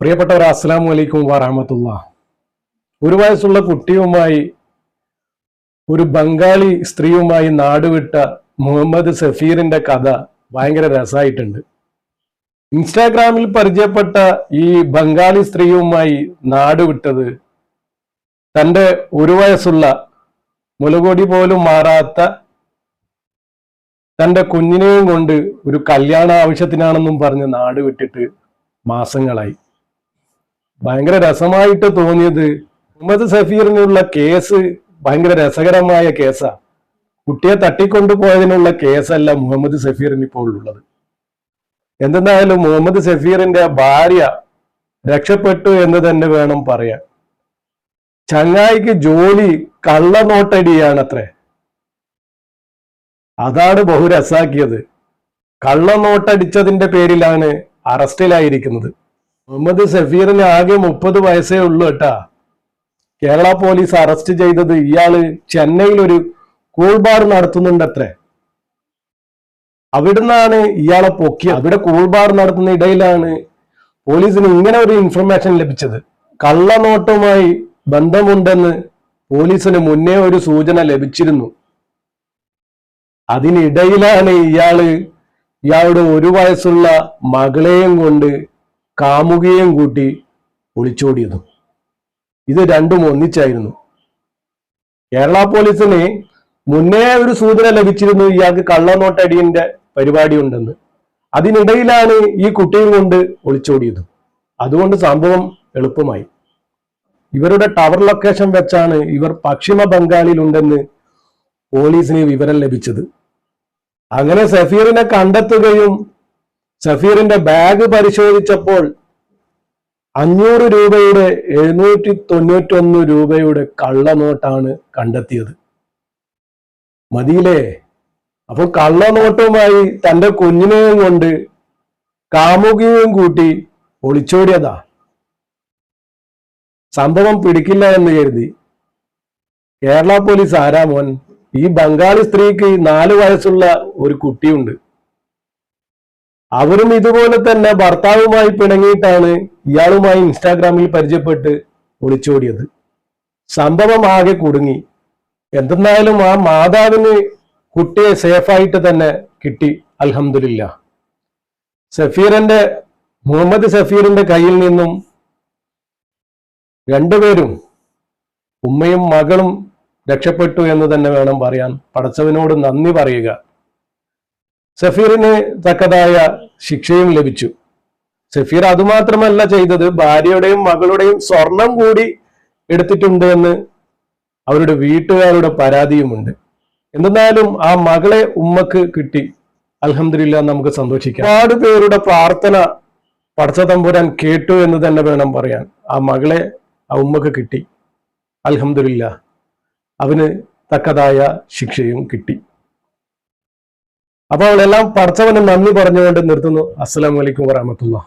പ്രിയപ്പെട്ടവർ അസ്സാം വലൈക്കും വറഹമത്തുള്ള ഒരു വയസ്സുള്ള കുട്ടിയുമായി ഒരു ബംഗാളി സ്ത്രീയുമായി നാടുവിട്ട മുഹമ്മദ് സഫീറിന്റെ കഥ ഭയങ്കര രസമായിട്ടുണ്ട്. ഇൻസ്റ്റാഗ്രാമിൽ പരിചയപ്പെട്ട ഈ ബംഗാളി സ്ത്രീയുമായി നാടുവിട്ടത് തന്റെ ഒരു വയസ്സുള്ള മുലകൊടി പോലും മാറാത്ത തന്റെ കുഞ്ഞിനെയും കൊണ്ട് ഒരു കല്യാണ ആവശ്യത്തിനാണെന്നും പറഞ്ഞ് നാട് വിട്ടിട്ട് മാസങ്ങളായി. ഭയങ്കര രസമായിട്ട് തോന്നിയത് മുഹമ്മദ് സഫീറിനുള്ള കേസ് ഭയങ്കര രസകരമായ കേസാ. കുട്ടിയെ തട്ടിക്കൊണ്ടുപോയതിനുള്ള കേസല്ല മുഹമ്മദ് സഫീറിന് ഇപ്പോൾ ഉള്ളത്. എന്തെന്നായാലും മുഹമ്മദ് സഫീറിന്റെ ഭാര്യ രക്ഷപ്പെട്ടു എന്ന് തന്നെ വേണം പറയാൻ. ചങ്ങായിക്ക് ജോലി കള്ളനോട്ടടിയാണത്രേ. അതാണ് ബഹുരസാക്കിയത്. കള്ളനോട്ടടിച്ചതിന്റെ പേരിലാണ് അറസ്റ്റിലായിരിക്കുന്നത്. മുഹമ്മദ് സഫീറിന് ആകെ മുപ്പത് വയസ്സേ ഉള്ളൂ കേട്ടാ. കേരള പോലീസ് അറസ്റ്റ് ചെയ്തത് ഇയാൾ ചെന്നൈയിൽ ഒരു കൂൾ ബാർ നടത്തുന്നുണ്ടത്രേ. അവിടുന്നാണ് ഇയാളെ പൊക്കി അവിടെ കൂൾ ബാർ നടത്തുന്ന ഇടയിലാണ് പോലീസിന് ഇങ്ങനെ ഒരു ഇൻഫർമേഷൻ ലഭിച്ചത്. കള്ളനോട്ടുമായി ബന്ധമുണ്ടെന്ന് പോലീസിന് മുന്നേ ഒരു സൂചന ലഭിച്ചിരുന്നു. അതിനിടയിലാണ് ഇയാൾ ഇയാളുടെ ഒരു വയസ്സുള്ള മകളെയും കൊണ്ട് കാമുകയും കൂട്ടി ഒളിച്ചോടിയതും. ഇത് രണ്ടും ഒന്നിച്ചായിരുന്നു. കേരള പോലീസിന് മുന്നേ ഒരു സൂചന ലഭിച്ചിരുന്നു ഇയാൾക്ക് കള്ളനോട്ടടിയന്റെ പരിപാടി ഉണ്ടെന്ന് അതിനിടയിലാണ് ഈ കുട്ടിയും കൊണ്ട് ഒളിച്ചോടിയത്. അതുകൊണ്ട് സംഭവം എളുപ്പമായി. ഇവരുടെ ടവർ ലൊക്കേഷൻ വെച്ചാണ് ഇവർ പശ്ചിമ ബംഗാളിലുണ്ടെന്ന് പോലീസിന് വിവരം ലഭിച്ചത്. അങ്ങനെ സഫീറിനെ കണ്ടെത്തുകയും സഫീറിന്റെ ബാഗ് പരിശോധിച്ചപ്പോൾ അഞ്ഞൂറ് രൂപയുടെ എഴുന്നൂറ്റി തൊണ്ണൂറ്റൊന്ന് രൂപയുടെ കള്ളനോട്ടാണ് കണ്ടെത്തിയത്. മതിയിലേ അപ്പൊ കള്ളനോട്ടുമായി തന്റെ കുഞ്ഞിനെയും കൊണ്ട് കാമുകിയും കൂട്ടി ഒളിച്ചോടിയതാ. സംഭവം പിടിക്കില്ല എന്ന് കരുതി. കേരള പോലീസ് ആരാ മോൻ? ഈ ബംഗാളി സ്ത്രീക്ക് നാല് വയസ്സുള്ള ഒരു കുട്ടിയുണ്ട്. അവരും ഇതുപോലെ തന്നെ ഭർത്താവുമായി പിണങ്ങിയിട്ടാണ് ഇയാളുമായി ഇൻസ്റ്റാഗ്രാമിൽ പരിചയപ്പെട്ട് ഒളിച്ചോടിയത്. സംഭവം ആകെ കുടുങ്ങി. എന്തെന്നായാലും ആ മാതാവിന് കുട്ടിയെ സേഫായിട്ട് തന്നെ കിട്ടി. അൽഹമില്ല സഫീറിന്റെ മുഹമ്മദ് സഫീറിന്റെ കയ്യിൽ നിന്നും രണ്ടുപേരും ഉമ്മയും മകളും രക്ഷപ്പെട്ടു എന്ന് തന്നെ വേണം പറയാൻ. പടച്ചവനോട് നന്ദി പറയുക. സഫീറിന് തക്കതായ ശിക്ഷയും ലഭിച്ചു. സഫീർ അതുമാത്രമല്ല ചെയ്തത് ഭാര്യയുടെയും മകളുടെയും സ്വർണം കൂടി എടുത്തിട്ടുണ്ട് എന്ന് അവരുടെ വീട്ടുകാരുടെ പരാതിയുമുണ്ട്. എന്തെന്നാലും ആ മകളെ ഉമ്മക്ക് കിട്ടി. അലഹമില്ല നമുക്ക് സന്തോഷിക്കാം. ഒരുപാട് പേരുടെ പ്രാർത്ഥന പടച്ച തമ്പുരാൻ കേട്ടു എന്ന് തന്നെ വേണം പറയാൻ. ആ മകളെ ആ ഉമ്മക്ക് കിട്ടി. അലഹമില്ല അവന് തക്കതായ ശിക്ഷയും കിട്ടി. അപ്പോൾ അവളെല്ലാം പഠിച്ചവനെ നന്ദി പറഞ്ഞുകൊണ്ട് നിർത്തുന്നു. അസ്സലാമലൈക്കും വറഹമത്തുള്ള